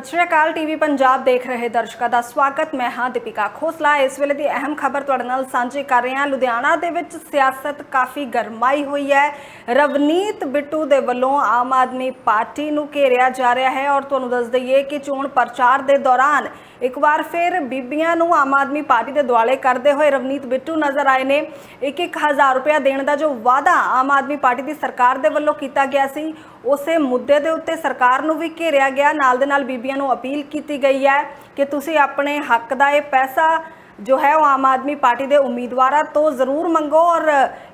ਸਤਿ ਸ਼੍ਰੀ ਅਕਾਲ ਟੀਵੀ ਪੰਜਾਬ ਦੇਖ ਰਹੇ ਦਰਸ਼ਕਾਂ ਦਾ ਸਵਾਗਤ। ਮੈਂ ਹਾਂ ਦੀਪਿਕਾ ਖੋਸਲਾ। ਇਸ ਵੇਲੇ ਦੀ ਅਹਿਮ ਖਬਰ ਤੁਹਾਡੇ ਨਾਲ ਸਾਂਝੀ ਕਰ ਰਹੇ ਹਾਂ। ਲੁਧਿਆਣਾ ਦੇ ਵਿੱਚ ਸਿਆਸਤ ਕਾਫੀ ਗਰਮਾਈ ਹੋਈ ਹੈ। ਰਵਨੀਤ ਬਿੱਟੂ ਦੇ ਵੱਲੋਂ ਆਮ ਆਦਮੀ ਪਾਰਟੀ ਨੂੰ ਘੇਰਿਆ ਜਾ ਰਿਹਾ ਹੈ ਔਰ ਤੁਹਾਨੂੰ ਦੱਸ ਦਈਏ ਕਿ ਚੋਣ ਪ੍ਰਚਾਰ ਦੇ ਦੌਰਾਨ ਇੱਕ ਵਾਰ ਫਿਰ ਬੀਬੀਆਂ ਨੂੰ ਆਮ ਆਦਮੀ ਪਾਰਟੀ ਦੇ ਦੁਆਲੇ ਕਰਦੇ ਹੋਏ ਰਵਨੀਤ ਬਿੱਟੂ ਨਜ਼ਰ ਆਏ ਨੇ। ਇੱਕ ਇੱਕ ਹਜ਼ਾਰ ਰੁਪਇਆ ਦੇਣ ਦਾ ਜੋ ਵਾਅਦਾ ਆਮ ਆਦਮੀ ਪਾਰਟੀ ਦੀ ਸਰਕਾਰ ਦੇ ਵੱਲੋਂ ਕੀਤਾ ਗਿਆ ਸੀ, ਉਸੇ ਮੁੱਦੇ ਦੇ ਉੱਤੇ ਸਰਕਾਰ ਨੂੰ ਵੀ ਘੇਰਿਆ ਗਿਆ। ਨਾਲ ਦੇ ਨਾਲ ਬੀਬੀਆਂ ਨੂੰ ਅਪੀਲ ਕੀਤੀ ਗਈ ਹੈ ਕਿ ਤੁਸੀਂ ਆਪਣੇ ਹੱਕ ਦਾ ਇਹ ਪੈਸਾ ਜੋ ਹੈ ਉਹ ਆਮ ਆਦਮੀ ਪਾਰਟੀ ਦੇ ਉਮੀਦਵਾਰਾਂ ਤੋਂ ਜ਼ਰੂਰ ਮੰਗੋ ਔਰ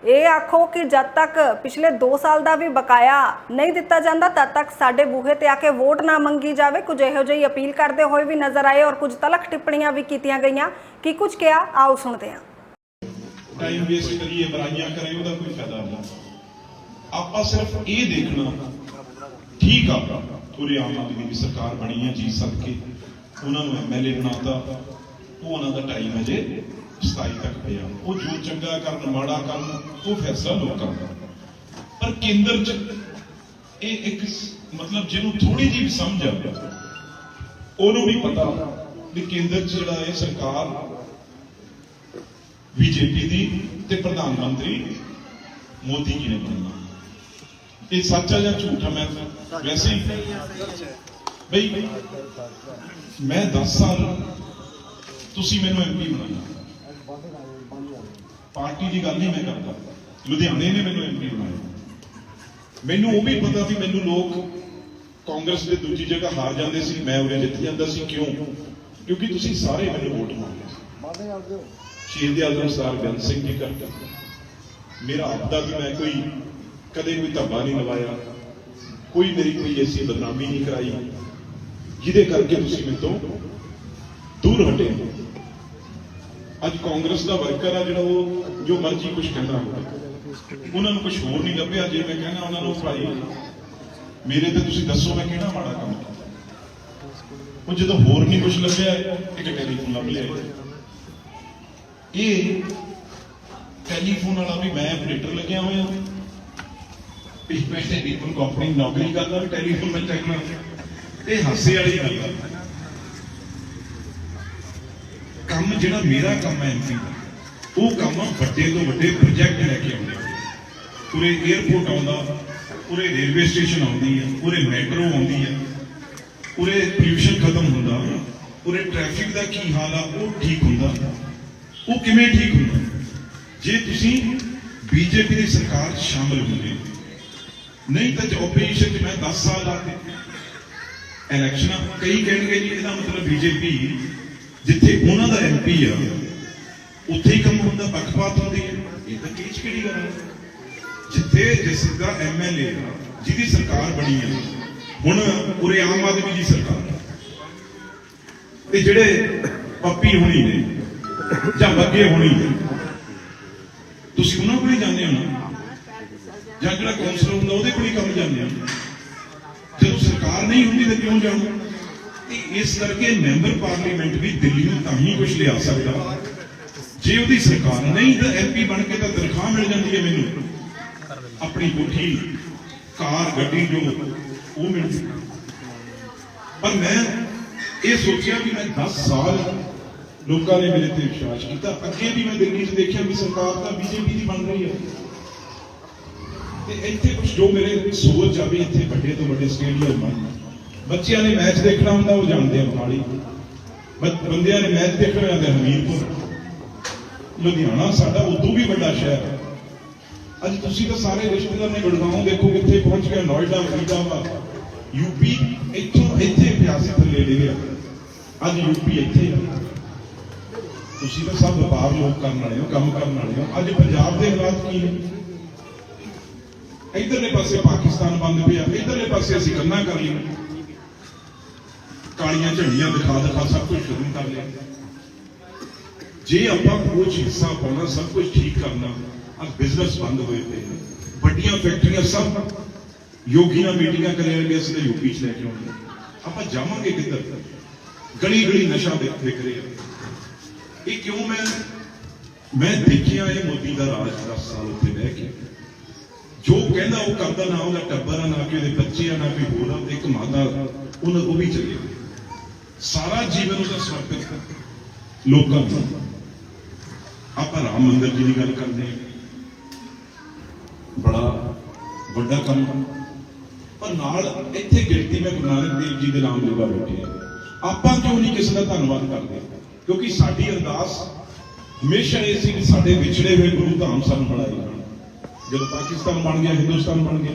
ਇਹ ਆਖੋ ਕਿ ਜਦ ਤੱਕ ਪਿਛਲੇ 2 ਸਾਲ ਦਾ ਵੀ ਬਕਾਇਆ ਨਹੀਂ ਦਿੱਤਾ ਜਾਂਦਾ, ਤਦ ਤੱਕ ਸਾਡੇ ਬੂਹੇ ਤੇ ਆ ਕੇ ਵੋਟ ਨਾ ਮੰਗੀ ਜਾਵੇ। ਕੁਝ ਇਹੋ ਜਿਹੀ ਅਪੀਲ ਕਰਦੇ ਹੋਏ ਵੀ ਨਜ਼ਰ ਆਏ ਔਰ ਕੁਝ ਤਲਖ ਟਿੱਪਣੀਆਂ ਵੀ ਕੀਤੀਆਂ ਗਈਆਂ। ਕੀ ਕੁਝ ਕਿਹਾ? ਆਓ ਸੁਣਦੇ ਹਾਂ। ਟਾਈਮ ਵੇਸਟ ਕਰੀਏ, ਬੁਰਾਈਆਂ ਕਰੇ, ਉਹਦਾ ਕੋਈ ਫਾਇਦਾ ਨਹੀਂ ਆਪਾਂ ਸਿਰਫ ਇਹ ਦੇਖਣਾ ਠੀਕ ਆ ਪੂਰੇ ਆਮ ਆਦਮੀ ਦੀ ਸਰਕਾਰ ਬਣੀ ਹੈ ਜੀ ਸਦਕੇ। ਉਹਨਾਂ ਨੂੰ ਐਮਐਲਏ ਬਣਾਤਾ। ਉਹ ਉਹਨਾਂ ਦਾ ਟਾਈਮ ਅਜੇ 27 ਤੱਕ ਪਿਆ। ਉਹ ਜੋ ਚੰਗਾ ਕਰਨ, ਮਾੜਾ ਕਰਨ, ਉਹ ਫੈਸਲਾ ਲੋਕਾਂ ਦਾ। ਪਰ ਕੇਂਦਰ 'ਚ ਇਹ ਇੱਕ ਮਤਲਬ ਜਿਹਨੂੰ ਥੋੜੀ ਜਿਹੀ ਸਮਝ ਆਵੇ ਉਹਨੂੰ ਵੀ ਪਤਾ ਵੀ ਕੇਂਦਰ 'ਚ ਜਿਹੜਾ ਇਹ ਸਰਕਾਰ ਬੀਜੇਪੀ ਦੀ ਤੇ ਪ੍ਰਧਾਨ ਮੰਤਰੀ ਮੋਦੀ ਜੀ ਨੇ ਬਣਨਾ ਇਹ ਸੱਚ ਹੈ ਜਾਂ ਝੂਠਾ ਮੈਂ ਵੈਸੇ ਹੀ ਬਈ ਮੈਂ 10 ਸਾਲ ਤੁਸੀਂ ਮੈਨੂੰ ਐਮਪੀ ਬਣਾਇਆ ਪਾਰਟੀ ਦੀ ਗੱਲ ਨਹੀਂ ਮੈਂ ਕਰਦਾ। ਲੁਧਿਆਣੇ ਨੇ ਮੈਨੂੰ ਐਮਪੀ ਬਣਾਇਆ। ਮੈਨੂੰ ਉਹ ਵੀ ਪਤਾ ਸੀ, ਮੈਨੂੰ ਲੋਕ ਕਾਂਗਰਸ ਦੇ ਦੂਜੀ ਜਗ੍ਹਾ ਹਾਰ ਜਾਂਦੇ ਸੀ, ਮੈਂ ਉਰੇ ਜਿੱਤ ਜਾਂਦਾ ਸੀ। ਕਿਉਂ? ਕਿਉਂਕਿ ਤੁਸੀਂ ਸਾਰੇ ਮੈਨੂੰ ਵੋਟ ਮੰਗਦੇ ਸੀ। ਸ਼ਹੀਦ ਦੇ ਆਜ਼ਮ ਸਰਦਾਰ ਬੇਅੰਤ ਸਿੰਘ ਜੀ ਕਰਕੇ ਮੇਰਾ ਆਪਦਾ ਵੀ ਮੈਂ ਕੋਈ, ਕਦੇ ਕੋਈ ਧੱਬਾ ਨਹੀਂ ਲਵਾਇਆ। ਕੋਈ ਮੇਰੀ ਕੋਈ ਐਸੀ ਬਦਨਾਮੀ ਨਹੀਂ ਕਰਾਈ। ਜਿਹਦੇ ਕਰਕੇ ਤੁਸੀਂ ਮੇਰੇ ਤੋਂ ਦੂਰ ਹਟੇ ਅੱਜ ਕਾਂਗਰਸ ਦਾ ਵਰਕਰ ਆ ਜਿਹੜਾ ਉਹ ਜੋ ਮਰਜ਼ੀ ਕੁਝ ਕਹਿੰਦਾ ਹੋਵੇ। ਉਹਨਾਂ ਨੂੰ ਕੁਝ ਹੋਰ ਨਹੀਂ ਲੱਭਿਆ, ਜੇ ਮੈਂ ਕਹਿੰਦਾ ਉਹਨਾਂ ਨੂੰ ਭਾਈ, ਮੇਰੇ ਤੇ ਤੁਸੀਂ ਦੱਸੋ ਮੈਂ ਕਿਹੜਾ ਮਾੜਾ ਕੰਮ ਉਹ ਜਦੋਂ ਹੋਰ ਨਹੀਂ ਕੁਝ ਲੱਭਿਆ, ਇੱਕ ਟੈਲੀਫੋਨ ਲੱਭ ਲਿਆ। ਇਹ ਟੈਲੀਫੋਨ ਵਾਲਾ ਵੀ ਮੈਂ ਆਪਰੇਟਰ ਲੱਗਿਆ ਹੋਇਆ। ਪਿਛ ਪੈਸੇ ਕੰਪਨੀ ਨੌਕਰੀ ਕਰਦਾ ਟੈਲੀਫੋਨ ਮੈਂ ਚੱਕਣਾ। ਇਹ ਹਾਸੇ ਵਾਲੀ ਗੱਲ ਆ। ਕੰਮ ਜਿਹੜਾ ਮੇਰਾ ਕੰਮ ਹੈ ਐਮਪੀ ਦਾ, ਉਹ ਕੰਮ ਵੱਡੇ ਤੋਂ ਵੱਡੇ ਪ੍ਰੋਜੈਕਟ ਲੈ ਕੇ ਆਉਂਦੇ ਆ। ਪੂਰੇ 에어ਪੋਰਟ ਆਉਂਦਾ, ਪੂਰੇ ਰੇਲਵੇ ਸਟੇਸ਼ਨ ਆਉਂਦੀ ਹੈ ਪੂਰੇ ਮੈਟਰੋ ਆਉਂਦੀ ਹੈ ਪੂਰੇ ਪੋਲੂਸ਼ਨ ਖਤਮ ਹੁੰਦਾ, ਪੂਰੇ ਟ੍ਰੈਫਿਕ ਦਾ ਕੀ ਹਾਲ ਆ, ਉਹ ਠੀਕ ਹੁੰਦਾ। ਉਹ ਕਿਵੇਂ ਠੀਕ ਹੁੰਦਾ? ਜੇ ਤੁਸੀਂ ਬੀਜੇਪੀ ਦੀ ਸਰਕਾਰ 'ਚ ਸ਼ਾਮਲ ਹੁੰਦੇ, ਨਹੀਂ ਤਾਂ ਆਪੋਜੀਸ਼ਨ 'ਚ ਮੈਂ 10 ਸਾਲ ਲਾਤੇ ਇਲੈਕਸ਼ਨਾਂ ਕਈ ਕਹਿਣਗੇ ਜੀ, ਇਹਦਾ ਮਤਲਬ ਬੀਜੇਪੀ ਜਿੱਥੇ ਉਹਨਾਂ ਦਾ ਐਮਪੀ ਆ, ਉੱਥੇ ਹੀ ਕੰਮ ਹੁੰਦਾ, ਪੱਖਪਾਤ ਹੁੰਦੀ ਹੈ। ਇਹ ਤਾਂ ਕਿਹੜੀ ਕਿਹੜੀ ਗੱਲ ਹੈ? ਜਿੱਥੇ ਜਿਸ ਦਾ ਐਮਐਲਏ ਜਿਹਦੀ ਸਰਕਾਰ ਬਣੀ ਹੈ ਹੁਣ ਉਰੇ ਆਮ ਆਦਮੀ ਦੀ ਸਰਕਾਰ ਹੈ। ਤੇ ਜਿਹੜੇ ਪੱਪੀ ਹੋਣੀ ਨੇ, ਜਾਂ ਬੱਗੇ ਹੋਣੀ ਨੇ, ਤੁਸੀਂ ਉਹਨਾਂ ਕੋਲ ਹੀ ਜਾਂਦੇ ਹੋ ਨਾ? ਜਾਂ ਜਿਹੜਾ ਕੌਂਸਲਰ ਹੁੰਦਾ, ਉਹਦੇ ਕੋਲ ਹੀ ਕੰਮ ਜਾਂਦੇ ਹੋ? ਜਦੋਂ ਸਰਕਾਰ ਨਹੀਂ ਹੁੰਦੀ, ਤਾਂ ਕਿਉਂ ਜਾਣਾ? ਤੇ ਇਸ ਕਰਕੇ ਮੈਂਬਰ ਪਾਰਲੀਮੈਂਟ ਵੀ ਦਿੱਲੀ ਨੂੰ ਤਾਂ ਹੀ ਕੁਝ ਲਿਆ ਸਕਦਾ। ਜੇ ਉਹਦੀ ਸਰਕਾਰ ਨਹੀਂ ਤਾਂ ਐਮਪੀ ਬਣ ਕੇ ਤਾਂ ਤਨਖਾਹ ਮਿਲ ਜਾਂਦੀ ਹੈ ਮੈਨੂੰ। ਆਪਣੀ ਕੋਠੀ, ਕਾਰ, ਗੱਡੀ ਜੋ, ਉਹ ਮਿਲ ਪਰ ਮੈਂ ਇਹ ਸੋਚਿਆ ਵੀ ਮੈਂ 10 ਸਾਲ ਲੋਕਾਂ ਨੇ ਮੇਰੇ ਤੇ ਵਿਸ਼ਵਾਸ ਕੀਤਾ। ਅੱਗੇ ਵੀ ਮੈਂ ਦਿੱਲੀ 'ਚ ਦੇਖਿਆ ਵੀ ਸਰਕਾਰ ਤਾਂ ਬੀਜੇਪੀ ਦੀ ਬਣ ਰਹੀ ਹੈ। ਤੇ ਇੱਥੇ ਕੁਝ ਜੋ ਮੇਰੇ ਸੋਚ ਆ ਵੀ ਇੱਥੇ ਵੱਡੇ ਤੋਂ ਵੱਡੇ ਸਟੇਡੀਅਮ ਬਣ ਬੱਚਿਆਂ ਨੇ ਮੈਚ ਦੇਖਣਾ ਹੁੰਦਾ, ਉਹ ਜਾਣਦੇ ਆ ਮੋਹਾਲੀ। ਬੰਦਿਆਂ ਨੇ ਮੈਚ ਦੇਖਣਾ ਜਾਂਦੇ ਹਮੀਰਪੁਰ। ਲੁਧਿਆਣਾ ਸਾਡਾ ਉਦੋਂ ਵੀ ਵੱਡਾ ਸ਼ਹਿਰ ਹੈ। ਅੱਜ ਤੁਸੀਂ ਤਾਂ ਸਾਰੇ ਰਿਸ਼ਤੇਦਾਰ ਨੇ ਗੁੜਗਾਉਂ ਦੇਖੋ ਕਿੱਥੇ ਪਹੁੰਚ ਗਿਆ, ਨੋਇਡਾ, ਫਰੀਦਾਬਾਦ। ਯੂਪੀ ਇੱਥੋਂ ਇੱਥੇ ਪਿਆ ਥੱਲੇ ਲੈ ਗਿਆ ਅੱਜ ਯੂਪੀ ਇੱਥੇ ਆ। ਤੁਸੀਂ ਤਾਂ ਸਭ ਵਪਾਰ ਲੋਕ ਕਰਨ ਵਾਲੇ ਹੋ, ਕੰਮ ਕਰਨ ਵਾਲੇ ਹੋ। ਅੱਜ ਪੰਜਾਬ ਦੇ ਹਾਲਾਤ ਕੀ ਨੇ? ਇਧਰਲੇ ਪਾਸੇ ਪਾਕਿਸਤਾਨ ਬੰਦ ਪਿਆ, ਇਧਰਲੇ ਪਾਸੇ ਅਸੀਂ ਕੰਨਾ ਕਰ ਲਈ ਕਾਲੀਆਂ ਝੰਡੀਆਂ ਦਿਖਾ ਦਿਖਾ ਸਭ ਕੁਝ ਸ਼ੁਰੂ ਕਰ ਲਿਆ। ਜੇ ਆਪਾਂ ਕੁਝ ਹਿੱਸਾ ਪਾਉਣਾ, ਸਭ ਕੁਝ ਠੀਕ ਕਰਨਾ ਅੱਜ ਬਿਜ਼ਨਸ ਬੰਦ ਹੋਏ ਪਏ ਨੇ ਵੱਡੀਆਂ ਫੈਕਟਰੀਆਂ ਸਭ ਯੋਗੀਆਂ ਮੀਟਿੰਗਾਂ ਕਰਿਆ ਗਿਆ ਯੂਪੀ ਚ ਲੈ ਕੇ ਆਉਂਦੇ ਆਪਾਂ ਜਾਵਾਂਗੇ ਕਿੱਧਰ? ਗਲੀ ਗਲੀ ਨਸ਼ਾ ਵਿਕ ਰਿਹਾ ਇਹ ਕਿਉਂ ਮੈਂ ਮੈਂ ਦੇਖਿਆ ਇਹ ਮੋਦੀ ਦਾ ਰਾਜ 10 ਸਾਲ ਉੱਤੇ ਬਹਿ ਕੇ। ਜੋ ਕਹਿੰਦਾ ਉਹ ਕਰਦਾ, ਨਾ ਉਹਦਾ ਟੱਬਰ ਆ, ਨਾ ਕਿ ਉਹਦੇ ਬੱਚੇ ਆ, ਨਾ ਕੋਈ ਹੋਰ ਆ, ਇੱਕ ਮਾਤਾ, ਉਹਨਾਂ ਉਹ ਵੀ ਚਲੇ ਗਏ ਸਾਰਾ ਜੀਵਨ ਉਹਦਾ ਸਮਰਪਿਤ ਲੋਕਾਂ ਨੂੰ ਆਪਾਂ ਰਾਮ ਮੰਦਿਰ ਜੀ ਦੀ ਗੱਲ ਕਰਦੇ ਹਾਂ। ਬੜਾ ਵੱਡਾ ਕੰਮ ਪਰ ਨਾਲ ਇੱਥੇ ਗਿਣਤੀ ਮੈਂ ਗੁਰੂ ਨਾਨਕ ਦੇਵ ਜੀ ਦੇ ਨਾਮ ਲੈਵਾ ਬੈਠੇ ਆ ਆਪਾਂ ਕਿਉਂ ਨਹੀਂ ਕਿਸੇ ਦਾ ਧੰਨਵਾਦ ਕਰਦੇ? ਕਿਉਂਕਿ ਸਾਡੀ ਅਰਦਾਸ ਹਮੇਸ਼ਾ ਇਹ ਸੀ ਕਿ ਸਾਡੇ ਵਿਛੜੇ ਹੋਏ ਗੁਰੂ ਧਾਮ ਸਾਨੂੰ ਬਣਾਏ ਜਾਣ। ਜਦੋਂ ਪਾਕਿਸਤਾਨ ਬਣ ਗਿਆ, ਹਿੰਦੁਸਤਾਨ ਬਣ ਗਿਆ।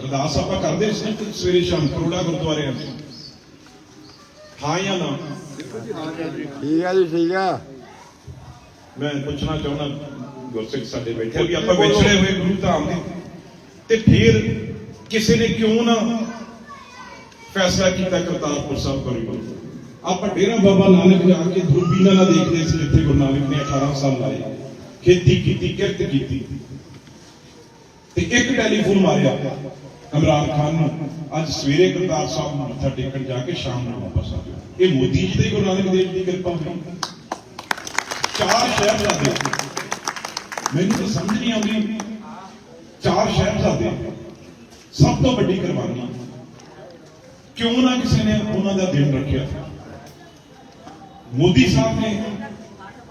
ਅਰਦਾਸ ਆਪਾਂ ਕਰਦੇ ਸੀ ਸਵੇਰੇ ਸ਼ਾਮ ਕਰੋੜਾ ਗੁਰਦੁਆਰੇ 'ਚ ਹਾਂ ਜਾਂ ਨਾ? ਠੀਕ ਆ ਜੀ ਠੀਕ ਆ। ਮੈਂ ਪੁੱਛਣਾ ਚਾਹੁੰਦਾ ਗੁਰਸਿੱਖ ਸਾਡੇ ਬੈਠੇ ਵੀ ਆਪਾਂ ਵਿਛੜੇ ਹੋਏ ਗੁਰੂ ਧਾਮ ਦੇ। ਤੇ ਫਿਰ ਕਿਸੇ ਨੇ ਕਿਉਂ ਨਾ ਫੈਸਲਾ ਕੀਤਾ ਕਰਤਾਰਪੁਰ ਸਾਹਿਬ ਕਰੀ ਆਪਾਂ ਡੇਰਾ ਬਾਬਾ ਨਾਨਕ ਜਾ ਕੇ ਦੂਰਬੀਨਾਂ ਨਾਲ ਦੇਖਦੇ ਸੀ ਜਿੱਥੇ ਗੁਰੂ ਨਾਨਕ ਨੇ 18 ਸਾਲ ਲਾਏ। ਖੇਤੀ ਕੀਤੀ ਕਿਰਤ ਕੀਤੀ। ਤੇ ਇੱਕ ਟੈਲੀਫੋਨ ਮਾਰਿਆ ਇਮਰਾਨ ਖਾਨ ਨੂੰ। ਅੱਜ ਸਵੇਰੇ ਕਰਤਾਰ ਸਾਹਿਬ ਨੂੰ ਮੱਥਾ ਟੇਕਣ ਜਾ ਕੇ ਸ਼ਾਮ ਨੂੰ ਵਾਪਸ ਆ ਜਾਓ। ਇਹ ਮੋਦੀ ਜੀ ਦੇ ਗੁਰੂ ਨਾਨਕ ਦੇਵ ਜੀ ਦੀ ਕਿਰਪਾ ਹੋਈ ਚਾਰ ਸ਼ਹਿਬਜ਼ਾਦੇ ਮੈਨੂੰ ਤਾਂ ਸਮਝ ਨਹੀਂ ਆਉਂਦੀ। ਚਾਰ ਸ਼ਹਿਬਜ਼ਾਦੇ ਸਭ ਤੋਂ ਵੱਡੀ ਕੁਰਬਾਨੀ। ਕਿਉਂ ਨਾ ਕਿਸੇ ਨੇ ਉਹਨਾਂ ਦਾ ਦਿਨ ਰੱਖਿਆ? ਮੋਦੀ ਸਾਹਿਬ ਨੇ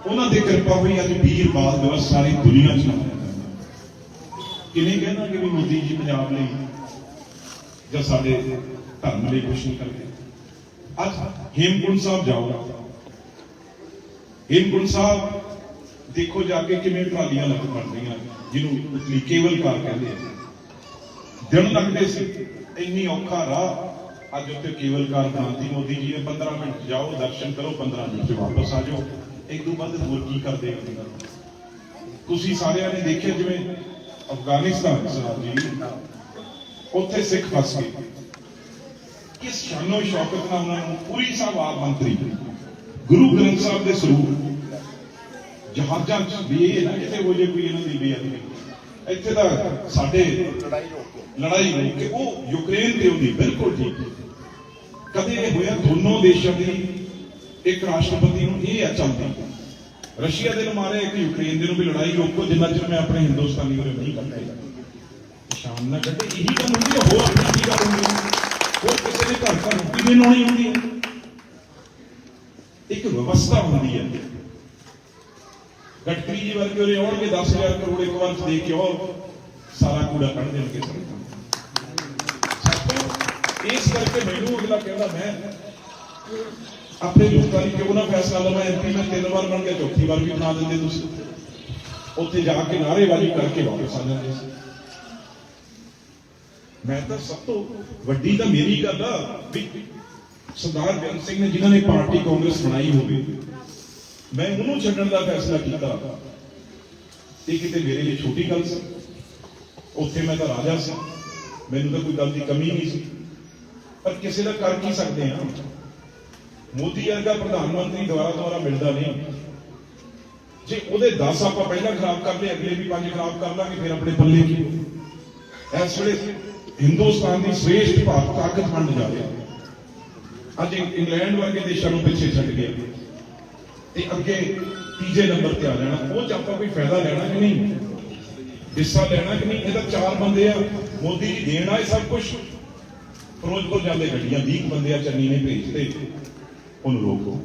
ਉਹਨਾਂ ਦੀ ਕਿਰਪਾ ਹੋਈ ਅੱਜ ਵੀਰ ਬਾਲ ਦਿਵਸ ਸਾਰੀ ਦੁਨੀਆ 'ਚ। ਮਨਾਇਆ ਕਿਵੇਂ ਕਹਿਣਾ ਕਿ ਵੀ ਮੋਦੀ ਜੀ ਪੰਜਾਬ ਲਈ ਜਾਂ ਸਾਡੇ ਧਰਮ ਲਈ ਕੁਛ ਨਹੀਂ ਕਰਦੇ? ਅੱਜ ਹੇਮਕੁੰਡ ਸਾਹਿਬ ਜਾਓ। ਹੇਮਕੁੰਡ ਸਾਹਿਬ ਦੇਖੋ ਜਾ ਕੇ ਕਿਵੇਂ ਟਰਾਲੀਆਂ ਲੱਗ ਪੜਦੀਆਂ, ਜਿਹਨੂੰ ਉਤਲੀ ਕੇਵਲ ਕਾਰ ਕਹਿੰਦੇ ਆ। ਦਿਨ ਲੱਗਦੇ ਸੀ, ਇੰਨੀ ਔਖਾ ਰਾਹ ਅੱਜ ਉੱਤੇ ਕੇਵਲ ਕਾਰ ਬਣਾਤੀ ਮੋਦੀ ਜੀ ਨੇ। 15 ਮਿੰਟ ਜਾਓ, ਦਰਸ਼ਨ ਕਰੋ 15 ਮਿੰਟ ਚ ਵਾਪਸ ਆ ਜਾਓ। ਇੱਕ ਤੋਂ ਵੱਧ ਹੋਰ ਕੀ ਕਰਦੇ ਹੋ ਤੁਸੀਂ ਸਾਰਿਆਂ ਨੇ ਦੇਖਿਆ ਜਿਵੇਂ ਅਫਗਾਨਿਸਤਾਨ ਸਾਹਿਬ ਜੀ, ਉੱਥੇ ਸਿੱਖ ਫਸ ਗਏ। ਕਿਸ ਸ਼ਾਨੋ ਸ਼ੌਕਤ ਨਾਲ ਉਹਨਾਂ ਨੂੰ ਪੂਰੀ ਸਾਹਿਬ ਆਪ ਮੰਤਰੀ, ਗੁਰੂ ਗ੍ਰੰਥ ਸਾਹਿਬ ਦੇ ਸਰੂਪ, ਜਹਾਜ਼ਾਂ 'ਚ ਵੀ ਇਹ ਨਾ ਕਿਤੇ ਹੋ ਜੇ ਕੋਈ ਇਹਨਾਂ ਦੀ ਬੇਅਦਬੀ ਇੱਥੇ ਦਾ ਸਾਡੇ ਲੜਾਈ ਰੋਕ ਕੇ ਉਹ ਯੂਕਰੇਨ ਤੇ ਉਹਦੀ ਬਿਲਕੁਲ ਠੀਕ ਕਦੇ ਇਹ ਹੋਇਆ ਦੋਨੋਂ ਦੇਸ਼ਾਂ ਦੀ ਇੱਕ ਰਾਸ਼ਟਰਪਤੀ ਨੂੰ ਇਹ ਆ ਚੱਲਦੀ। ਰਸ਼ੀਆ ਦੇ ਨੂੰ ਮਾਰੇ, ਇੱਕ ਯੂਕਰੇਨ ਦੇ ਨੂੰ ਵੀ ਲੜਾਈ ਰੋਕੋ, ਜਿੰਨਾ ਚਿਰ ਮੈਂ ਆਪਣੇ ਹਿੰਦੁਸਤਾਨੀ ਉਰੇ ਨਹੀਂ ਕਰਦਾ। ਸ਼ਾਮ ਨਾਲ ਕੱਢੇ, ਇਹੀ ਗੱਲ ਹੁੰਦੀ ਹੈ, ਹੋਰ ਆਪਣੀ ਕੀ ਗੱਲ ਹੁੰਦੀ ਹੈ? ਹੋਰ ਕਿਸੇ ਦੇ ਘਰ ਘਰ ਰੋਟੀ ਨਹੀਂ ਲਾਉਣੀ ਹੁੰਦੀ। ਹੈ ਇੱਕ ਵਿਵਸਥਾ ਹੁੰਦੀ ਹੈ। ਗਟਕਰੀ ਜੀ ਵਰਗੇ ਉਰੇ ਆਉਣਗੇ 10000 ਕਰੋੜ ਇੱਕ ਵਾਰ ਦੇ ਕੇ ਆਓ, ਸਾਰਾ ਕੂੜਾ ਕੱਢ ਦੇਣਗੇ ਸਭ ਇਸ ਕਰਕੇ ਮੈਨੂੰ ਅਗਲਾ ਕਹਿੰਦਾ, ਮੈਂ ਆਪਣੇ ਲੋਕਾਂ ਲਈ ਕਿਉਂ ਨਾ ਫੈਸਲਾ ਲਵਾਂ? ਐਮਪੀ ਮੈਂ ਤਿੰਨ ਵਾਰ ਬਣ ਗਿਆ ਚੌਥੀ ਵਾਰ ਵੀ ਬਣਾ ਦਿੰਦੇ ਤੁਸੀਂ। ਉੱਥੇ ਜਾ ਕੇ ਨਾਅਰੇਬਾਜ਼ੀ ਕਰਕੇ ਵਾਪਸ ਆ ਜਾਂਦੇ ਸੀ। ਮੈਂ ਤਾਂ ਸਭ ਤੋਂ ਵੱਡੀ ਤਾਂ ਮੇਰੀ ਗੱਲ ਆ ਵੀ ਸਰਦਾਰ ਬੇਅੰਤ ਸਿੰਘ ਨੇ ਜਿਨ੍ਹਾਂ ਨੇ ਪਾਰਟੀ ਕਾਂਗਰਸ ਬਣਾਈ ਹੋਵੇ, ਮੈਂ ਉਹਨੂੰ ਛੱਡਣ ਦਾ ਫੈਸਲਾ ਕੀਤਾ। ਇਹ ਕਿਤੇ ਮੇਰੇ ਲਈ ਛੋਟੀ ਗੱਲ ਸੀ। ਉੱਥੇ ਮੈਂ ਤਾਂ ਰਾਜਾ ਸੀ। ਮੈਨੂੰ ਤਾਂ ਕੋਈ ਗੱਲ ਦੀ ਕਮੀ ਨਹੀਂ ਸੀ। ਪਰ ਕਿਸੇ ਦਾ ਕਰ ਕੀ ਸਕਦੇ ਆ? ਮੋਦੀ ਵਰਗਾ ਪ੍ਰਧਾਨ ਮੰਤਰੀ ਦੁਆਰਾ ਦੁਆਰਾ ਮਿਲਦਾ ਨਹੀਂ। ਜੇ ਉਹਦੇ 10 ਆਪਾਂ ਪਹਿਲਾਂ ਖਰਾਬ ਕਰ ਲਏ, ਅਗਲੇ ਵੀ ਪੰਜ ਖਰਾਬ ਕਰ ਲਾਂਗੇ, ਫਿਰ ਆਪਣੇ ਪੱਲੇ ਕੀ ਇਸ ਵੇਲੇ ਹਿੰਦੁਸਤਾਨ ਦੀ ਸ੍ਰੇਸ਼ਟ ਭਾਰਤ ਤਾਕਤ ਬਣ ਜਾਵੇ ਅੱਜ ਇੰਗਲੈਂਡ ਵਰਗੇ ਦੇਸ਼ਾਂ ਨੂੰ ਪਿੱਛੇ ਛੱਡ ਗਿਆ ਤੇ ਅੱਗੇ ਤੀਜੇ ਨੰਬਰ ਤੇ ਆ ਜਾਣਾ। ਉਹ ਚ ਆਪਾਂ ਕੋਈ ਫਾਇਦਾ ਲੈਣਾ ਕਿ ਨਹੀਂ? ਹਿੱਸਾ ਲੈਣਾ ਕਿ ਨਹੀਂ? ਇਹਦਾ ਚਾਰ ਬੰਦੇ ਆ। ਮੋਦੀ ਜੀ ਦੇਣਾ ਆਏ ਸਭ ਕੁਝ ਫਿਰੋਜ਼ਪੁਰ ਜਾਂਦੇ ਗੱਡੀਆਂ 20 ਬੰਦੇ ਆ ਚੰਨੀ ਨੇ ਭੇਜਦੇ ਉਹਨੂੰ ਰੋਕੋ।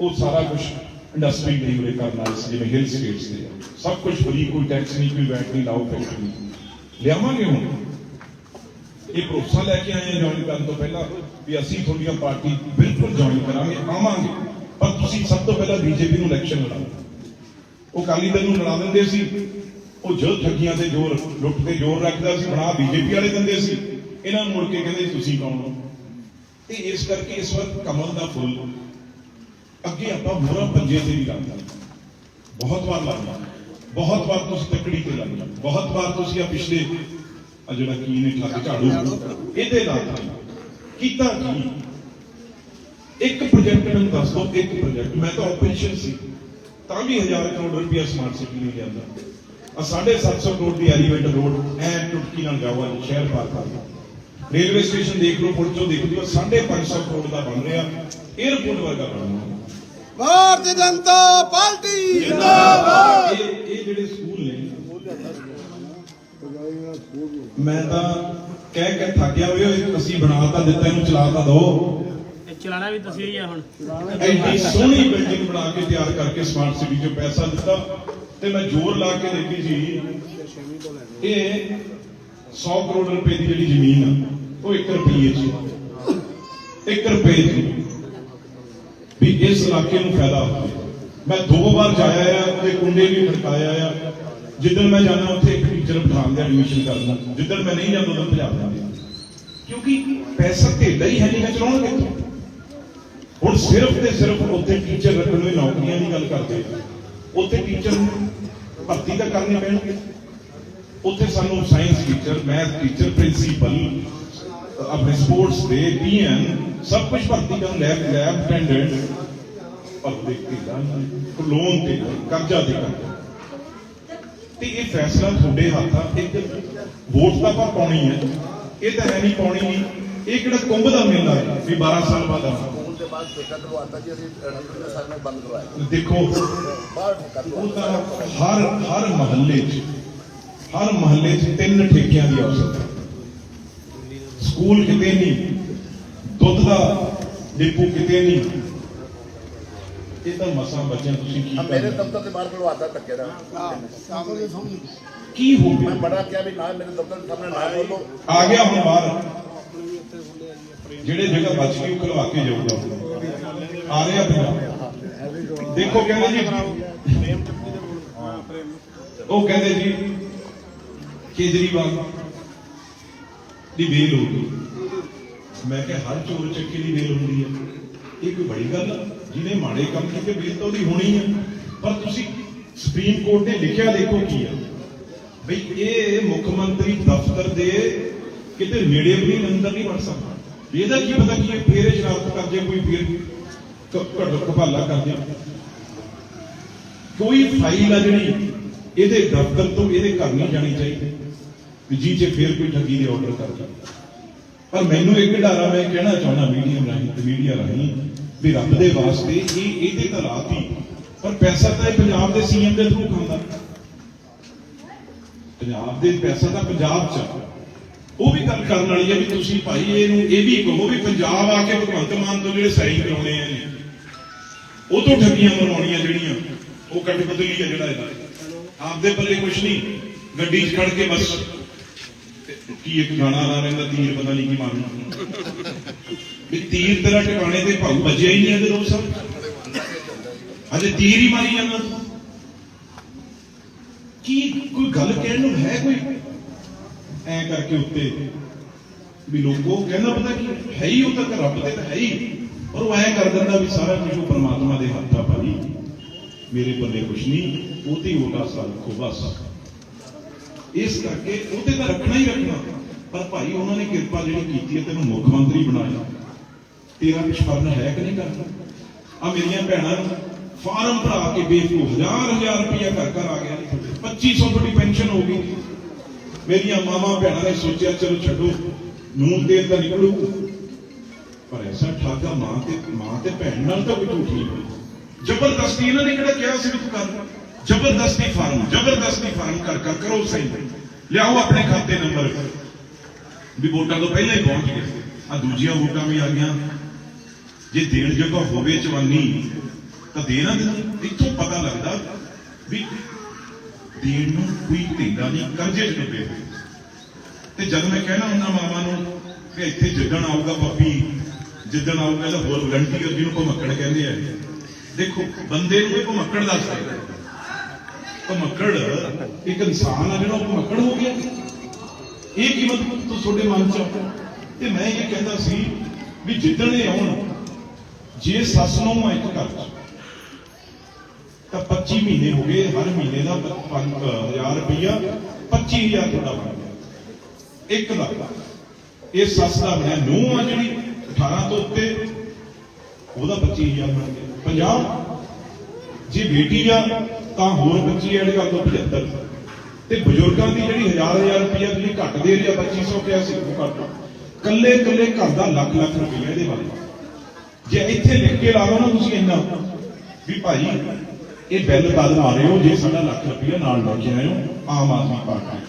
ਉਹ ਸਾਰਾ ਕੁਝ ਇੰਡਸਟਰੀ ਲਈ ਉਰੇ ਕਰਨ ਵਾਲੇ ਜਿਵੇਂ ਹਿਲ ਸਟੇਟਸ ਦੇ ਸਭ ਕੁਝ ਫਰੀ ਕੋਈ ਟੈਕਸ ਨਹੀਂ, ਕੋਈ ਵੈਟ ਨਹੀਂ, ਲਾਓ ਫੈਕਟਰੀ ਲਿਆਵਾਂਗੇ ਹੁਣ। ਇਹ ਭਰੋਸਾ ਲੈ ਕੇ ਆਏ ਆ ਜੁਆਇਨ ਕਰਨ ਤੋਂ ਪਹਿਲਾਂ ਵੀ ਅਸੀਂ ਤੁਹਾਡੀਆਂ ਪਾਰਟੀ ਬਿਲਕੁਲ ਜੁਆਇਨ ਕਰਾਂਗੇ, ਆਵਾਂਗੇ। ਪਰ ਤੁਸੀਂ ਸਭ ਤੋਂ ਪਹਿਲਾਂ ਬੀਜੇਪੀ ਨੂੰ ਇਲੈਕਸ਼ਨ ਲੜਾਓ। ਉਹ ਕਾਲੀ ਦਲ ਨੂੰ ਲੜਾ ਦਿੰਦੇ ਸੀ। ਉਹ ਜੋ ਠੱਗੀਆਂ ਤੇ ਜ਼ੋਰ, ਲੁੱਟ ਤੇ ਜ਼ੋਰ ਰੱਖਦਾ ਸੀ, ਬਣਾ ਬੀਜੇਪੀ ਵਾਲੇ ਦਿੰਦੇ ਸੀ। ਇਹਨਾਂ ਨੂੰ ਮੁੜ ਕੇ ਕਹਿੰਦੇ, ਤੁਸੀਂ ਕੌਣ ਹੋ? ਤੇ ਇਸ ਕਰਕੇ ਇਸ ਵਕਤ ਕਮਲ ਦਾ ਫੁੱਲ ਅੱਗੇ ਆਪਾਂ ਮੋਹਰਾਂ ਪੰਜੇ ਤੇ ਵੀ ਲਾਉਂਦੇ ਬਹੁਤ ਵਾਰ ਲਾਉਂਦੇ ਬਹੁਤ ਵਾਰ ਤੁਸੀਂ ਤਕੜੀ ਤੇ ਲਾਉਂਦੇ ਬਹੁਤ ਵਾਰ ਤੁਸੀਂ ਆ ਪਿਛਲੇ ਆ ਜਿਹੜਾ ਕੀ ਨੇ, ਠੱਗ ਝਾੜੂ ਇਹਦੇ ਨਾਲ ਕੀਤਾ ਕੀ? ਇੱਕ ਪ੍ਰੋਜੈਕਟ ਮੈਨੂੰ ਦੱਸ ਦਿਓ, ਇੱਕ ਪ੍ਰੋਜੈਕਟ ਮੈਂ ਤਾਂ ਆਪਰੇਸ਼ਨ ਸੀ। ਤਾਂ ਵੀ 1000 ਕਰੋੜ ਰੁਪਇਆ ਸਮਾਰਟ ਸਿਟੀ ਲਈ ਲਿਆਂਦਾ। ਆ 750 ਕਰੋੜ ਦੀ ਐਲੀਵੇਟਰ ਰੋਡ ਐ ਟੁੱਟਕੀ ਨਾਲ ਜਾਵਾ ਸ਼ਹਿਰ ਪਾਰ ਕਰਦਾ ਰੇਲਵੇ ਸਟੇਸ਼ਨ ਦੇਖ ਲਓ ਪੁਲ ਚੋਂ ਦੇਖ ਲਿਓ 550 ਕਰੋੜ ਦਾ ਬਣ ਰਿਹਾ 에어ਪੋਰਟ ਵਰਗਾ ਬਣਨਾ ਭਾਰਤੀ ਜਨਤਾ ਪਾਰਟੀ ਜਿੰਦਾਬਾਦ! ਇਹ ਇਹ ਜਿਹੜੇ ਸਕੂਲ ਨੇ ਮੈਂ ਤਾਂ ਕਹਿ ਕੇ ਥੱਕਿਆ ਹੋਏ ਹੋਏ ਅਸੀਂ ਬਣਾ ਤਾਂ ਦਿੱਤਾ ਇਹਨੂੰ ਚਲਾ ਤਾਂ ਦੋ। ਇਹ ਚਲਾਣਾ ਵੀ ਤੁਸੀਂ ਹੀ ਆ ਹੁਣ। ਐਡੀ ਸੋਹਣੀ ਬਿਲਡਿੰਗ ਬਣਾ ਕੇ ਤਿਆਰ ਕਰਕੇ ਸਮਾਰਟ ਸਿਟੀ 'ਚ ਪੈਸਾ ਦਿੱਤਾ ਤੇ ਮੈਂ ਜ਼ੋਰ ਲਾ ਕੇ ਦੇਖੀ ਸੀ ਇਹ 100 ਕਰੋੜ ਰੁਪਏ ਦੀ ਜਿਹੜੀ ਜ਼ਮੀਨ ਆ ਉਹ 1 ਰੁਪਏ 'ਚ 1 ਰੁਪਏ 'ਚ ਵੀ ਇਸ ਇਲਾਕੇ ਨੂੰ ਫਾਇਦਾ ਹੋਵੇ ਮੈਂ ਦੋ ਵਾਰ ਜਾਇਆ ਆ ਤੇ ਕੁੰਡੇ ਵੀ ਖੜਕਾਇਆ ਆ। ਜਿੱਦਣ ਮੈਂ ਜਾਂਦਾ, ਉੱਥੇ ਇੱਕ ਟੀਚਰ ਬਿਠਾਉਣ ਦਾ ਐਡਮਿਸ਼ਨ ਕਰਦਾ ਜਿੱਦਣ ਮੈਂ ਨਹੀਂ ਜਾਂਦਾ, ਉਦੋਂ ਭਜਾ ਦਿੰਦੇ ਕਿਉਂਕਿ ਪੈਸਾ ਢੇਲਾ ਹੀ ਹੈ ਨਹੀਂ ਮੈਂ ਚਲਾਉਣਾ ਕਿੱਥੋਂ ਹੁਣ ਸਿਰਫ ਤੇ ਸਿਰਫ ਉੱਥੇ ਟੀਚਰ ਰੱਖਣ ਨੂੰ ਨੌਕਰੀਆਂ ਦੀ ਗੱਲ ਕਰਦੇ ਉੱਥੇ ਟੀਚਰ ਭਰਤੀ ਤਾਂ ਕਰਨੇ ਪੈਣਗੇ। ਉੱਥੇ ਸਾਨੂੰ science teacher math teacher principal ਆਪਣੇ ਸਪੋਰਟਸ ਦੇ ਪੀਐਨ ਸਭ ਕੁਝ ਭਗਤੀ ਕਰਨ ਲੈਬ ਲੈਬ ਅਟੈਂਡੈਂਟ ਭਗਤੀ ਦੀ ਗੱਲ ਲੋਨ ਤੇ ਕਰਜ਼ਾ ਦੇ ਕਰ ਤੇ ਇਹ ਫੈਸਲਾ ਤੁਹਾਡੇ ਹੱਥਾਂ ਇੱਕ ਵੋਟ ਤਾਂ ਆਪਾਂ ਪਾਉਣੀ ਹੈ ਇਹ ਤਾਂ ਹੈ ਨਹੀਂ ਪਾਉਣੀ ਨਹੀਂ। ਇਹ ਕਿਹੜਾ ਕੁੰਭ ਦਾ ਮੇਲਾ ਹੈ ਵੀ 12 ਸਾਲ ਬਾਅਦ ਆਉਣਾ। ਦੇ ਬਾਅਦ ਠੇਕਾ ਕਰਵਾਤਾ ਜੀ ਅਸੀਂ ਰਣਜੀਤ ਸਾਹਿਬ ਨੇ ਬੰਦ ਕਰਵਾਇਆ। ਦੇਖੋ ਬਾਹਰ ਠੇਕਾ ਕਰਵਾਇਆ ਹਰ ਹਰ ਮਹੱਲੇ 'ਚ ਹਰ ਮਹੱਲੇ 'ਚ ਤਿੰਨ ਠੇਕਿਆਂ ਦੀ ਔਸਤ ਹੈ। ਸਕੂਲ ਕਿਤੇ ਨਹੀਂ ਦੁੱਧ ਦਾ ਡਿਪੂ ਕਿਤੇ ਨਹੀਂ ਇਹ ਤਾਂ ਮਸਾਂ ਬੱਚਿਆਂ ਤੁਸੀਂ ਕੀ ਮੇਰੇ ਦਫ਼ਤਰ ਦੇ ਬਾਹਰ ਬਲਵਾਦਾ ਧੱਕੇ ਦਾ। ਕੀ ਹੋ ਗਿਆ? ਮੈਂ ਬੜਾ ਕਿਹਾ ਵੀ ਨਾ ਮੇਰੇ ਦਫ਼ਤਰ ਦੇ ਸਾਹਮਣੇ ਨਾ ਬੋਲੋ ਆ ਗਿਆ ਹੁਣ ਬਾਹਰ। ਜਿਹੜੇ ਜਗ੍ਹਾ ਬਚ ਗਈ ਉਹ ਖਲਵਾ ਕੇ ਜਾਊਗਾ। ਆ ਰਿਹਾ ਪੰਜਾਬ। ਦੇਖੋ ਕਹਿੰਦੇ ਜੀ ਉਹ ਕਹਿੰਦੇ ਜੀ ਕੇਜਰੀਵਾਲ ਦੀ ਵੇਲ ਹੋ। ਗਈ ਮੈਂ ਕਿਹਾ, ਹਰ ਚੋਰ ਚੱਕੇ ਦੀ ਵੇਲ ਹੁੰਦੀ ਹੈ। ਇਹ ਕੋਈ ਬੜੀ ਗੱਲ ਜਿਹਨੇ ਮਾੜੇ ਕੰਮ ਕੀਤੇ, ਵੇਲ ਤਾਂ ਉਹਦੀ ਹੋਣੀ ਹੈ ਪਰ ਤੁਸੀਂ ਸੁਪਰੀਮ ਕੋਰਟ ਨੇ ਲਿਖਿਆ, ਦੇਖੋ ਕੀ ਆ। ਬਈ ਇਹ ਮੁੱਖ ਮੰਤਰੀ ਦਫ਼ਤਰ ਦੇ ਕਿਤੇ ਨੇੜੇ ਵੀ ਨਹੀਂ, ਅੰਦਰ ਨਹੀਂ ਵੜ ਸਕਦਾ। ਇਹਦਾ ਕੀ ਪਤਾ ਕੀ ਇਹ ਫੇਰ ਸ਼ਰਾਰਤ ਕਰ ਜੇ ਕੋਈ ਫੇਰ। ਘੜ ਕਪਾਲਾ ਕਰ ਜੇ ਕੋਈ ਫਾਈਲ ਆ ਜਿਹੜੀ, ਇਹਦੇ ਦਫ਼ਤਰ ਤੋਂ ਇਹਦੇ ਘਰ ਨਹੀਂ ਜਾਣੀ ਚਾਹੀਦੀ। ਵੀ ਜੀ, ਜੇ ਫੇਰ ਕੋਈ ਠੱਗੀ ਦੇ ਆਰਡਰ ਕਰਦਾ ਪਰ ਮੈਨੂੰ ਇੱਕ ਡਾਰਾ ਮੈਂ ਕਹਿਣਾ ਚਾਹੁੰਦਾ ਮੀਡੀਅਮ ਰਾਹੀਂ ਤੇ ਮੀਡੀਆ ਰਾਹੀਂ ਵੀ ਰੱਬ ਦੇ ਵਾਸਤੇ ਇਹ ਇਹਦੇ ਤਾਂ ਲਾਤੀ ਪਰ ਪੈਸਾ ਤਾਂ ਇਹ ਪੰਜਾਬ ਦੇ ਸੀਐਮ ਦੇ ਥਰੂ ਖਾਂਦਾ। ਪੰਜਾਬ ਦੇ ਪੈਸਾ ਤਾਂ ਪੰਜਾਬ ਚ ਆ। ਉਹ ਵੀ ਗੱਲ ਕਰਨ ਵਾਲੀ ਹੈ ਵੀ ਤੁਸੀਂ ਭਾਈ ਇਹਨੂੰ ਇਹ ਵੀ ਕਹੋ ਵੀ ਪੰਜਾਬ ਆ ਕੇ ਭਗਵੰਤ ਮਾਨ ਤੋਂ ਜਿਹੜੇ ਸਾਈਨ ਕਰਾਉਣੇ ਆ ਜੀ ਉਹ ਤੋਂ ਠੱਗੀਆਂ ਮਰਵਾਉਣੀਆਂ ਜਿਹੜੀਆਂ, ਉਹ ਕੱਟ ਬਦਲੀ ਆ ਜਿਹੜਾ ਇਹਦਾ। ਆਪਦੇ ਪੱਲੇ ਕੁਛ ਨਹੀਂ, ਗੱਡੀ 'ਚ ਖੜ ਕੇ ਬਸ। ਕੀ ਇੱਕ ਗਾਣਾ ਲਾ ਰਹਿੰਦਾ ਤੀਰ ਪਤਾ ਨਹੀਂ ਕੀ ਮਾਰਨਾ। ਵੀ ਤੀਰ ਤੇਰਾ ਟਿਕਾਣੇ ਤੇ ਭਾਉ ਵੱਜਿਆ ਹੀ ਨਹੀਂ ਇਹਦੇ ਰੋਜ਼ ਸਾਹਿਬ ਅਜੇ ਤੀਰ ਹੀ ਮਾਰੀ ਜਾਂਦਾ। ਕੀ ਕੋਈ ਗੱਲ ਕਹਿਣ ਨੂੰ ਹੈ ਕੋਈ? ਐ ਕਰਕੇ ਉੱਤੇ ਵੀ ਲੋਕੋ ਕਹਿੰਦਾ ਪਤਾ ਕੀ ਹੈ? ਹੀ ਉਹ ਤਾਂ ਰੱਬ ਤੇ ਤਾਂ ਹੈ ਹੀ। ਪਰ ਉਹ ਐ ਕਰ ਦਿੰਦਾ ਵੀ ਸਾਰਾ ਕੁਝ ਉਹ ਪਰਮਾਤਮਾ ਦੇ ਹੱਥਾਂ ਭਾਈ ਮੇਰੇ ਬੱਲੇ ਕੁਛ ਨਹੀਂ, ਉਹ ਤੇ ਹੀ ਉਹਦਾ ਸਾ ਰੱਖੋ ਬਸ ਇਸ ਕਰਕੇ ਉਹ ਤੇ ਤਾਂ ਰੱਖਣਾ ਹੀ ਰੱਖਣਾ। ਪਰ ਭਾਈ ਉਹਨਾਂ ਨੇ ਕਿਰਪਾ ਜਿਹੜੀ ਕੀਤੀ ਹੈ, ਤੈਨੂੰ ਮੁੱਖ ਮੰਤਰੀ ਬਣਾਇਆ ਤੇਰਾ ਕੁਛ ਹੈ ਕਿ ਨਹੀਂ ਕਰਨਾ? ਆ ਮੇਰੀਆਂ ਭੈਣਾਂ ਨੂੰ ਫਾਰਮ ਭਰਾ ਕੇ ਬੇਵਕੂਫ ਹਜ਼ਾਰ ਹਜ਼ਾਰ ਰੁਪਇਆ ਘਰ ਘਰ ਆ ਗਿਆ 2500 ਤੁਹਾਡੀ ਪੈਨਸ਼ਨ ਹੋ ਗਈ। ਮੇਰੀਆਂ ਮਾਵਾਂ ਭੈਣਾਂ ਨੇ ਸੋਚਿਆ, ਚਲੋ ਛੱਡੋ, ਨੂਨ ਤੇਲ ਤਾਂ ਨਿਕਲੂ। ਪਰ ਐਸਾ ਠਾਗਾ ਮਾਂ ਤੇ ਮਾਂ ਤੇ ਭੈਣ ਨਾਲ ਤਾਂ ਕੋਈ ਝੂਠ ਨਹੀਂ। ਹੋਈ ਜ਼ਬਰਦਸਤੀ ਇਹਨਾਂ ਨੇ ਕਿਹੜਾ ਕਿਹਾ ਸੀ ਵੀ ਤੂੰ ਕਰ। ਜ਼ਬਰਦਸਤੀ ਫਾਰਮ ਜ਼ਬਰਦਸਤੀ ਫਾਰਮ ਕਰ ਕਰ ਕਰੋ ਸਹੀ। ਲਿਆਓ ਆਪਣੇ ਖਾਤੇ ਨੰਬਰ। ਵੀ ਵੋਟਾਂ ਤੋਂ ਪਹਿਲਾਂ ਹੀ ਪਹੁੰਚ ਗਏ। ਆ ਦੂਜੀਆਂ ਵੋਟਾਂ ਵੀ ਆ ਗਈਆਂ। ਜੇ ਦੇਣ ਜੋਗਾ ਹੋਵੇ ਚਵਾਨੀ, ਤਾਂ ਦੇ ਦੇਣਾ ਇੱਥੋਂ ਪਤਾ ਲੱਗਦਾ ਵੀ ਦੇਣ ਨੂੰ ਕੋਈ ਢਿੰਦਾ ਨਹੀਂ, ਕਰਜ਼ੇ ਚ ਡੁੱਬੇ ਤੇ ਜਦ ਮੈਂ ਕਹਿਣਾ ਉਹਨਾਂ ਮਾਵਾਂ ਨੂੰ ਕਿ ਇੱਥੇ ਜਿੱਦਣ ਆਊਗਾ ਪੱਪੀ ਜਿੱਦਣ ਆਊਗਾ ਤਾਂ ਹੋਰ ਵਲੰਟੀਅਰ ਜਿਹਨੂੰ ਭਮੱਕੜ ਕਹਿੰਦੇ ਆ। ਦੇਖੋ, ਬੰਦੇ ਨੂੰ ਇਹ ਭਮੱਕੜ ਦੱਸਦਾ। ਹੈ ਭਮੱਕੜ ਇੱਕ ਇਨਸਾਨ ਆ ਜਿਹੜਾ ਉਹ ਭਮੱਕੜ ਹੋ ਗਿਆ। ਇਹ ਕੀਮਤ ਤੋਂ ਤੁਹਾਡੇ ਮਨ ਚ ਆ। ਤੇ ਮੈਂ ਇਹ ਕਹਿੰਦਾ ਸੀ ਵੀ ਜਿੱਦਣ ਇਹ ਆਉਣ, ਜੇ ਸੱਸ ਨੂੰ ਆ ਇੱਕ ਘਰ ਚ, ਤਾਂ 25 ਮਹੀਨੇ ਹੋ ਗਏ, ਹਰ ਮਹੀਨੇ ਦਾ 5000 ਰੁਪਇਆ 25000 ਤੁਹਾਡਾ ਬਣ ਗਿਆ। ਇੱਕ ਦਾ। ਇਹ ਸੱਸ ਦਾ ਬਣਿਆ ਨੂੰ ਆ ਜਿਹੜੀ 18 ਤੋਂ ਉੱਤੇ, ਉਹਦਾ 25000 ਬਣ ਗਿਆ। 50 ਜੇ ਬੇਟੀ ਆ ਤਾਂ ਹੋਰ 25 ਐਡ ਕਰ ਦੋ 75 ਤੇ ਬਜ਼ੁਰਗਾਂ ਦੀ ਜਿਹੜੀ ਹਜ਼ਾਰ ਹਜ਼ਾਰ ਰੁਪਇਆ ਤੁਸੀਂ ਘੱਟ ਦੇ ਰਹੀ ਆ 2500 ਕਿਹਾ ਸੀ, ਉਹ ਘੱਟ ਕੱਲੇ ਕੱਲੇ ਘਰ ਦਾ ਲੱਖ ਲੱਖ ਰੁਪਇਆ ਇਹਦੇ ਵੱਲ ਜੇ ਇੱਥੇ ਲਿਖ ਕੇ ਲਾ ਲਓ ਨਾ ਤੁਸੀਂ ਇੰਨਾ, ਵੀ ਭਾਈ, ਇਹ ਬਿੱਲ ਕਦ ਆ ਰਹੇ ਹੋ, ਜੇ ਸਾਡਾ ਲੱਖ ਰੁਪਇਆ ਨਾਲ ਲੈ ਕੇ ਆਇਓ ਆਮ ਆਦਮੀ ਪਾਰਟੀ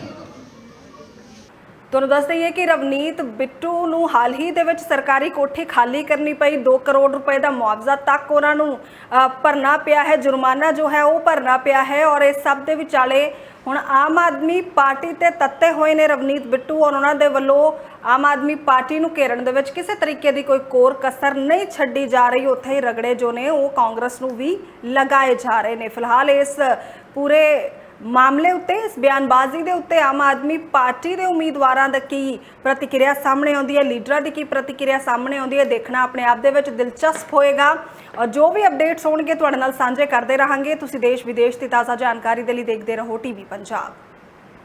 ਤੁਹਾਨੂੰ ਦੱਸ ਦਈਏ ਕਿ ਰਵਨੀਤ ਬਿੱਟੂ ਨੂੰ ਹਾਲ ਹੀ ਦੇ ਵਿੱਚ ਸਰਕਾਰੀ ਕੋਠੀ ਖਾਲੀ ਕਰਨੀ ਪਈ। 2 ਕਰੋੜ ਰੁਪਏ ਦਾ ਮੁਆਵਜ਼ਾ ਤੱਕ ਉਹਨਾਂ ਨੂੰ ਭਰਨਾ ਪਿਆ ਹੈ। ਜੁਰਮਾਨਾ ਜੋ ਹੈ ਉਹ ਭਰਨਾ ਪਿਆ ਹੈ ਔਰ ਇਸ ਸਭ ਦੇ ਵਿਚਾਲੇ ਹੁਣ ਆਮ ਆਦਮੀ ਪਾਰਟੀ ਤੇ ਤੱਤੇ ਹੋਏ ਨੇ ਰਵਨੀਤ ਬਿੱਟੂ ਔਰ ਉਹਨਾਂ ਦੇ ਵੱਲੋਂ ਆਮ ਆਦਮੀ ਪਾਰਟੀ ਨੂੰ ਘੇਰਨ ਦੇ ਵਿੱਚ ਕਿਸੇ ਤਰੀਕੇ ਦੀ ਕੋਈ ਕੋਰ ਕਸਰ ਨਹੀਂ ਛੱਡੀ ਜਾ ਰਹੀ। ਉੱਥੇ ਹੀ ਰਗੜੇ ਜੋ ਨੇ ਉਹ ਕਾਂਗਰਸ ਨੂੰ ਵੀ ਲਗਾਏ ਜਾ ਰਹੇ ਨੇ। ਫਿਲਹਾਲ ਇਸ ਪੂਰੇ ਮਾਮਲੇ ਉੱਤੇ, ਇਸ ਬਿਆਨਬਾਜ਼ੀ ਦੇ ਉੱਤੇ ਆਮ ਆਦਮੀ ਪਾਰਟੀ ਦੇ ਉਮੀਦਵਾਰਾਂ ਦਾ ਕੀ ਪ੍ਰਤੀਕਿਰਿਆ ਸਾਹਮਣੇ ਆਉਂਦੀ ਹੈ? ਲੀਡਰਾਂ ਦੀ ਕੀ ਪ੍ਰਤੀਕਿਰਿਆ ਸਾਹਮਣੇ ਆਉਂਦੀ ਹੈ? ਦੇਖਣਾ ਆਪਣੇ ਆਪ ਦੇ ਵਿੱਚ ਦਿਲਚਸਪ ਹੋਏਗਾ। ਔਰ ਜੋ ਵੀ ਅਪਡੇਟਸ ਹੋਣਗੇ, ਤੁਹਾਡੇ ਨਾਲ ਸਾਂਝੇ ਕਰਦੇ ਰਹਾਂਗੇ। ਤੁਸੀਂ ਦੇਸ਼ ਵਿਦੇਸ਼ ਦੀ ਤਾਜ਼ਾ ਜਾਣਕਾਰੀ ਦੇ ਲਈ ਦੇਖਦੇ ਰਹੋ ਟੀਵੀ ਪੰਜਾਬ।